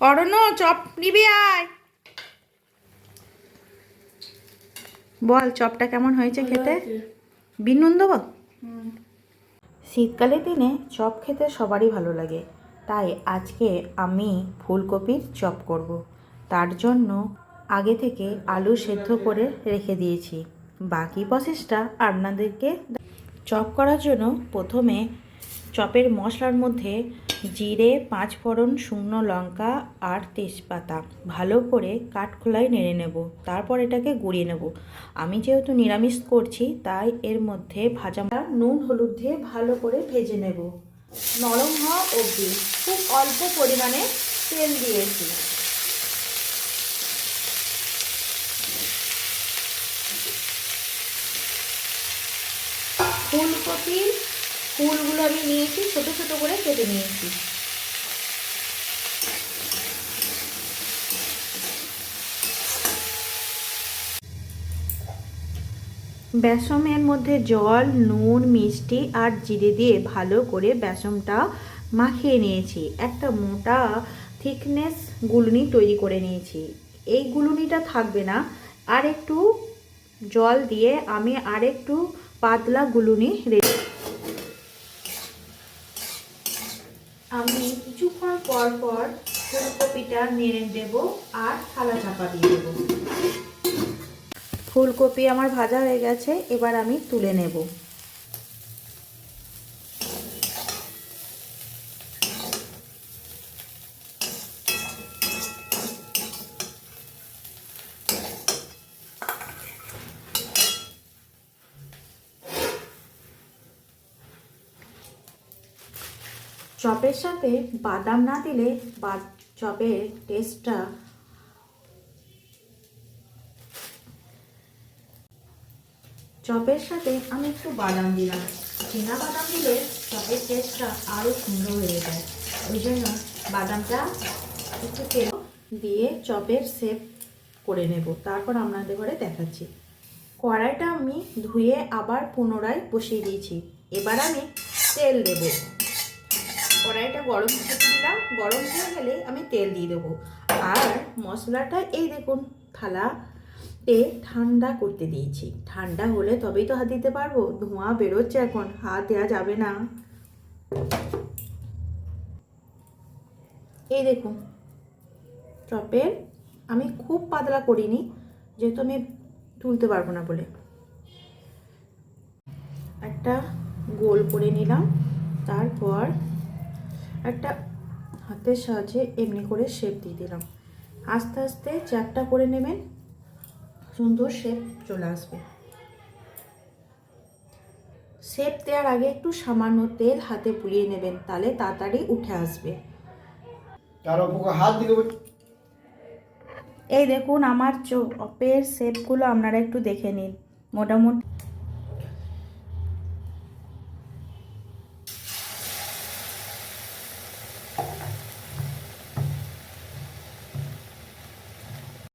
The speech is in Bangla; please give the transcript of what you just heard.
অরণ্য চপ নিবি আয়। বল চপটা কেমন হয়েছে খেতে? বিনুন দেবো? শীতকালের দিনে চপ খেতে সবারই ভালো লাগে। তাই আজকে আমি ফুলকপির চপ করব। তার জন্য আগে থেকে আলু সেদ্ধ করে রেখে দিয়েছি। বাকি প্রসেসটা আপনাদেরকে চপ করার জন্য প্রথমে চপের মশলার মধ্যে জিরে, পাঁচ ফোড়ন, শুকনো লঙ্কা আর তেজপাতা। ভালো করে কাঠখোলায় নেড়ে নেব। তারপর এটাকে গুঁড়িয়ে নেব। আমি যেহেতু নিরামিষ করছি, তাই এর মধ্যে ভাজা নুন, হলুদ দিয়ে ভালো করে ভেজে নেব। নরম হওয়া অবধি খুব অল্প পরিমাণে তেল দিয়েছি। ফুলকপির ফুলগুলো আমি নিয়েছি, ছোট ছোট করে কেটে নিয়েছি। বেসমের মধ্যে জল, নুন, মিষ্টি আর জিরে দিয়ে ভালো করে বেসমটা মাখিয়ে নিয়েছি। একটা মোটা থিকনেস গুলনি তৈরি করে নিয়েছি। এই গুলনিটা থাকবে না। আর একটু জল দিয়ে আমি আর একটু পাতলা গুলুনি রেখে আমি কিছুক্ষণ পর পর ফুলকপিটা নেড়ে দেব আর থালা চাপা দিয়ে দেব। ফুলকপি আমার ভাজা হয়ে গেছে, এবার আমি তুলে নেব। চপের সাথে বাদাম না দিলে বা চপের টেস্টটা চপের সাথে আমি একটু বাদাম দিলাম। চীনা বাদাম দিলে চপের টেস্টটা আরও সুন্দর হয়ে যায়। ওই জন্য বাদামটা একটু তেল দিয়ে চপের শেপ করে নেব। তারপর আপনাদের ঘরে দেখাচ্ছি। কড়াইটা আমি ধুয়ে আবার পুনরায় বসিয়ে দিয়েছি। এবার আমি তেল দেব। কড়াইটা গরম করতে দিলাম গরম হয়ে গেলে আমি তেল দিয়ে দেবো। আর মশলাটা এই দেখুন থালা এ ঠান্ডা করতে দিয়েছি। ঠান্ডা হলে তবেই তো হাত দিতে পারব। ধোঁয়া বেরোচ্ছে এখন, হাত দেওয়া যাবে না। এই দেখুন, চপের আমি খুব পাতলা করিনি, যেহেতু আমি তুলতে পারব না বলে। একটা গোল করে নিলাম। তারপর একটা হাতের সাহায্যে এমনি করে শেপ দিয়ে দিলাম। আস্তে আস্তে চারটা করে নেবেন সুন্দর শেপ চলে আসবে। শেপ দেওয়ার আগে একটু সামান্য তেল হাতে পুড়িয়ে নেবেন তাহলে তাড়াতাড়ি উঠে আসবে। এই দেখুন আমার চোপের শেপগুলো আপনারা একটু দেখে নিন। মোটামুটি